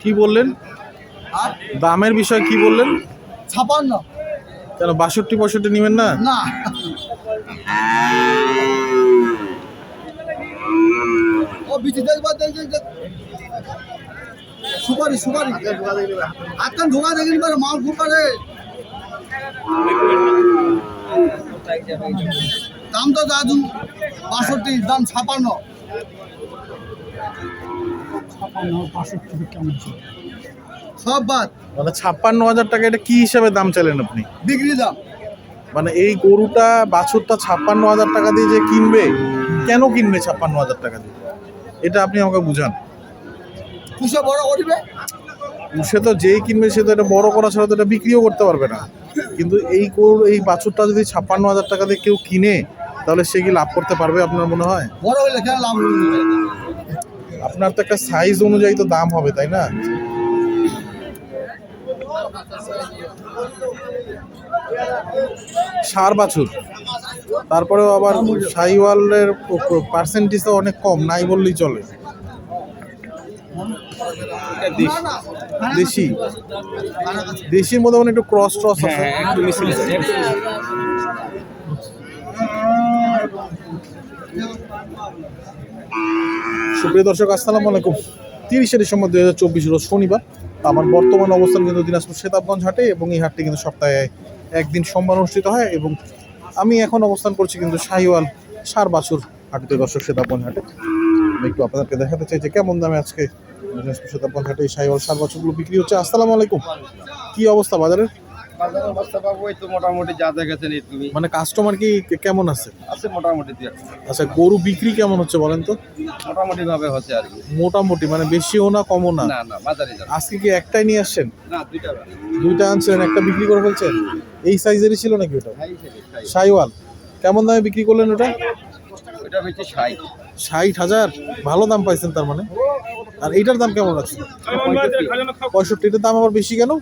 কি বললেন? দামের বিষয় কি বললেন? ছাপান্ন। কেন বাষট্টি পঁয়ষট্টি নেবেন না? না। ও বিচি দেখবার। সুপারি সুপারি। আটকান ঢোকা দেখেন পারে মাল দাম তো দাদু বাষট্টি দাম ছাপান্ন। সব বাদ। মানে ছাপ্পান্ন হাজার টাকা এটা কি হিসাবে দাম চাইলেন আপনি? বিক্রি দাম। মানে এই গরুটা বাছুরটা ছাপ্পান্ন হাজার টাকা দিয়ে যে কিনবে কেন কিনবে ছাপ্পান্ন হাজার টাকা দিয়ে? এটা আপনি আমাকে বুঝান। পুষে বড় করিবে? সে তো যেই কিনবে সে তো এটা বড় করা ছাড়া তো এটা বিক্রিও করতে পারবে না। কিন্তু এই গরু এই বাছুরটা যদি ছাপ্পান্ন হাজার টাকা দিয়ে কেউ কিনে তাহলে সে কি লাভ করতে পারবে আপনার মনে হয়? বড় হইলে কেন লাভ? আপনার তো একটা সাইজ অনুযায়ী তো দাম হবে, তাই না? সার বাছুর। তারপরেও আবার সাইওয়ালের পার্সেন্টেজটা অনেক কম, নাই বললেই চলে। দেশি দেশির মধ্যে মানে একটু ক্রস ট্রস আছে সুপ্রিয় দর্শক, আসসালামু আলাইকুম। তিরিশে ডিসেম্বর দুই হাজার চব্বিশ রোজ শনিবার। আমার বর্তমান অবস্থান কিন্তু দিনাজপুর সেতাবগঞ্জ হাটে এবং এই হাটটি কিন্তু সপ্তাহে একদিন সোমবার অনুষ্ঠিত হয় এবং আমি এখন অবস্থান করছি কিন্তু শাহিওয়াল সার বাছুর হাটতে দর্শক, সেতাবগঞ্জ হাটে। আমি একটু আপনাদেরকে দেখাতে চাই যে কেমন দামে আজকে দিনাজপুর সেতাবগঞ্জ হাটে এই শাহিওয়াল সার বাছুরগুলো বিক্রি হচ্ছে। আসসালামু আলাইকুম। কী অবস্থা বাজারের? বাজারের অবস্থা বাবু এই তো মোটামুটি যা দেখেছেন এই তুমি। মানে কাস্টমার কি কেমন আছে? আছে মোটামুটি দিয়ে আচ্ছা গরু বিক্রি কেমন হচ্ছে বলেন তো? মোটামুটি ভাবে হচ্ছে আর কি। মোটামুটি মানে বেশিও না কমও না? না না বাজারে যাবে। আজকে কি একটাই নিয়ে আসছেন? না দুইটা আনছিলেন একটা বিক্রি করে ফেলছেন? এই সাইজেরই ছিল নাকি ওটা। সাইওয়াল। কেমন দামে বিক্রি করলেন ওটা? ওইটা হচ্ছে ষাট। ষাট হাজার? ভালো দাম পাইছেন তার মানে? আর এইটার দাম কেমন আছে? পঁয়ষট্টি এটার দাম আবার বেশি কেন?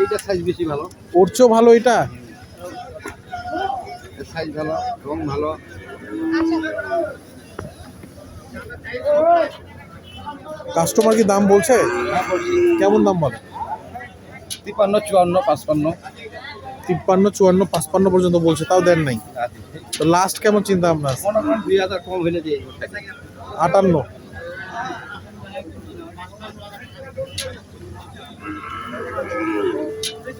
এইটা সাইজ বেশি ভালো। ওর চেয়েও ভালো এটা? সাইজ ভালো রং ভালো। কাস্টমার কি দাম বলছে? হ্যাঁ, কেমন দাম বলে? তিপ্পান্ন চুয়ান্ন পাঁচপান্ন। তিপ্পান্ন চুয়ান্ন পাঁচপান্ন পর্যন্ত বলছে তাও দেন নাই। তো লাস্ট কেমন চিন্তা আপনার দুই হাজার কম হইলে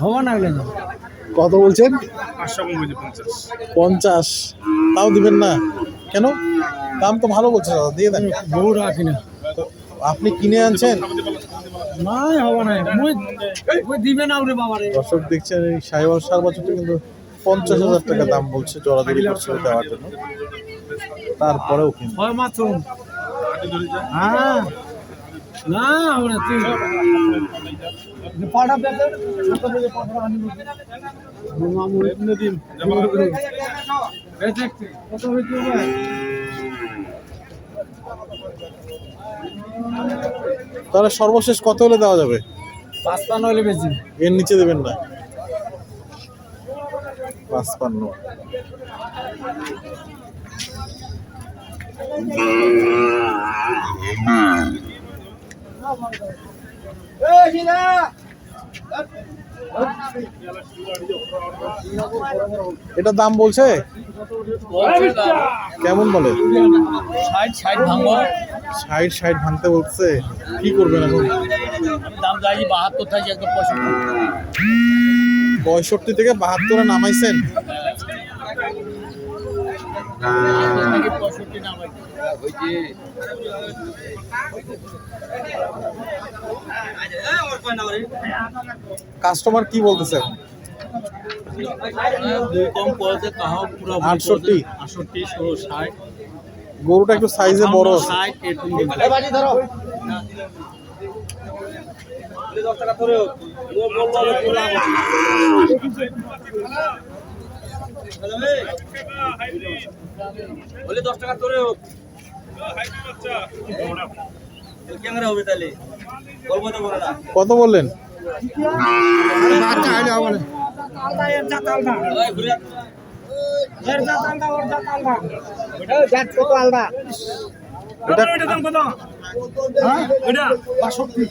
হওয়া না গেল কত বলছেন? পঞ্চাশ। তাও দিবেন না? কেন? দাম তো ভালো বলছে দাদা দিয়ে দেন। বহু রাখি না। আপনি কিনে আনছেন? দর্শক দেখছেন এই সাইওয়াল সার বছরটা কিন্তু পঞ্চাশ হাজার টাকা দাম বলছে জোড়াজোড়ি করছে দেওয়ার জন্য। তারপরেও কিন্তু হয় মাত্র হ্যাঁ। না ওরে তুই। পাড়া পেতে পাড়া আনি মামু এমনি দিন এই দেখতে কত হইছে ভাই তাহলে সর্বশেষ কত হলে দেওয়া যাবে? পাঁচপান্ন হলে বেশি। এর নিচে দেবেন না। পাঁচপান্ন। এটা দাম বলছে? কেমন বলে? ষাট ষাট ভাঙবো। ষাট ষাট ভাঙতে বলছে। কি করবেন এখন? দাম যাই বাহাত্তর থাকি একদম পঁয়ষট্টি। পঁয়ষট্টি থেকে বাহাত্তরে নামাইছেন? পঁয়ষট্টি নামাই হয়েছে কাস্টমার কি বলতেছে? এখন কম পড়েছে তাও পুরো আটষট্টি? আটষট্টি ষোলো ষাট। গরুটা একটু সাইজে বড়। ষাট দশ টাকা তোরে হোক। কত বললেন? বাষট্টি।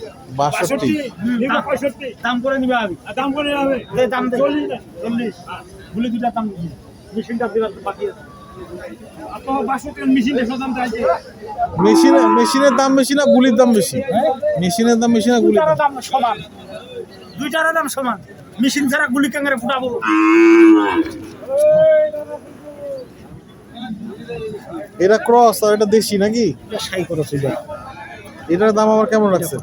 দাম করে নিবে আমি দাম করে নিবে দাম চল্লিশ? চল্লিশ। বলে দুটা দাম মেশিনটা দিবার বাকি আছে। আপনার বাষট্টি মেশিন দেড়শো দাম চাইছে? মেশিনে মেশিনের দাম বেশি না গুলির দাম বেশি। মেশিনের দাম বেশি না গুলির দাম। সমান। দুইটার দাম সমান। মেশিন ছাড়া গুলি কাঙ্গারে ফুটাবো? এটা ক্রস আর এটা দেশি নাকি? সাই করেছে এটা এটার দাম আবার কেমন রাখছে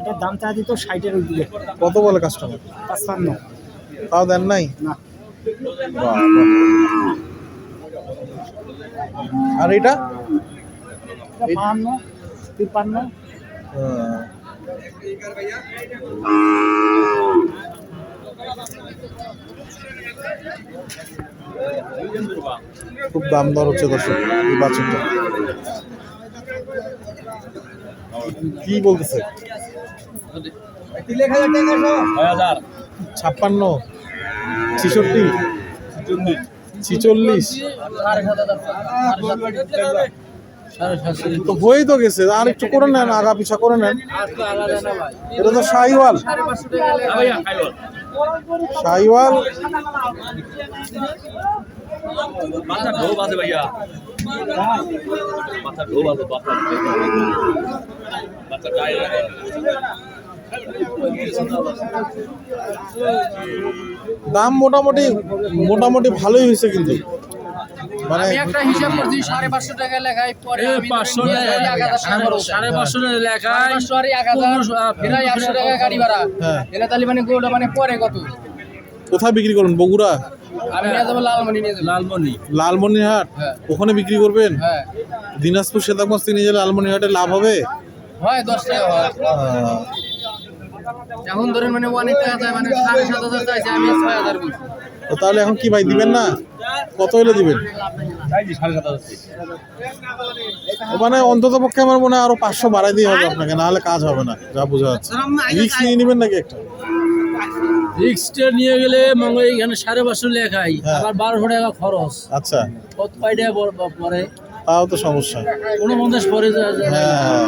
এটার দাম চা দিত ষাটের দিকে কত বলে কাস্টমার পাঁচপান্ন। তাও দেন নাই? না। আর এটা? বাহান্ন তিপ্পান্ন। খুব দাম দর হচ্ছে দর্শক এই বাছুরটা। কি বলতেছে? ছাপ্পান্ন। ছিষট্টি। ছিচল্লিশ। তো হয়েই তো গেছে, আর একটু করে নেন আগা পিছা করে নেন। এটা তো শাহিওয়াল। শাহিওয়াল। মাথা ঢোক আছে বাচ্চা দাম মোটামুটি মোটামুটি ভালোই হয়েছে কিন্তু। মানে আমি একটা হিসাব করছি সাড়ে পাঁচশো টাকা লেখায় পরে আমি নিয়ে টাকা প্রায় টাকা গাড়ি ভাড়া। হ্যাঁ। তাহলে মানে মানে পরে কত? কোথায় বিক্রি করুন বগুড়া? আমি নিয়ে যাব লালমনি নিয়ে যাব। লালমনি। লালমনিরহাট হ্যাঁ। ওখানে বিক্রি করবেন? হ্যাঁ। দিনাজপুর সেতাগঞ্জ তিনি গেলে লালমনিরহাটে লাভ হবে? হয় দশ টাকা হয়। এখন ধরেন মানে অনেক টাকা চাই মানে সাড়ে সাত হাজার চাইছে আমি ছয় হাজার বলছি। তো তাহলে এখন কি ভাই দিবেন না? কত হলে দিবেন? মানে অন্তত পক্ষে আমার মনে হয় আরও পাঁচশো বাড়াই দিয়ে হবে আপনাকে নাহলে কাজ হবে না যা বোঝা যাচ্ছে। রিক্স নিয়ে নেবেন নাকি একটা? রিক্সটা নিয়ে গেলে মঙ্গল এখানে সাড়ে পাঁচশো লেখাই হ্যাঁ। আবার বারোশো টাকা খরচ। আচ্ছা। কত কয় টাকা পর- তাও তো সমস্যা। উনপঞ্চাশ পরে হ্যাঁ।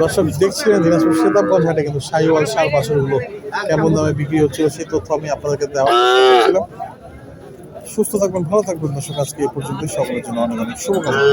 দর্শক, দেখছিলেন দিনাজপুর সেতাবগঞ্জ হাটে কিন্তু সাইওয়াল সার বাছুরগুলো কেমন দামে বিক্রি হচ্ছিল সেই তথ্য আমি আপনাদেরকে দেওয়া সুস্থ থাকবেন, ভালো থাকবেন। দর্শক, আজকে এ পর্যন্ত সকলের জন্য অনেক অনেক শুভকামনা।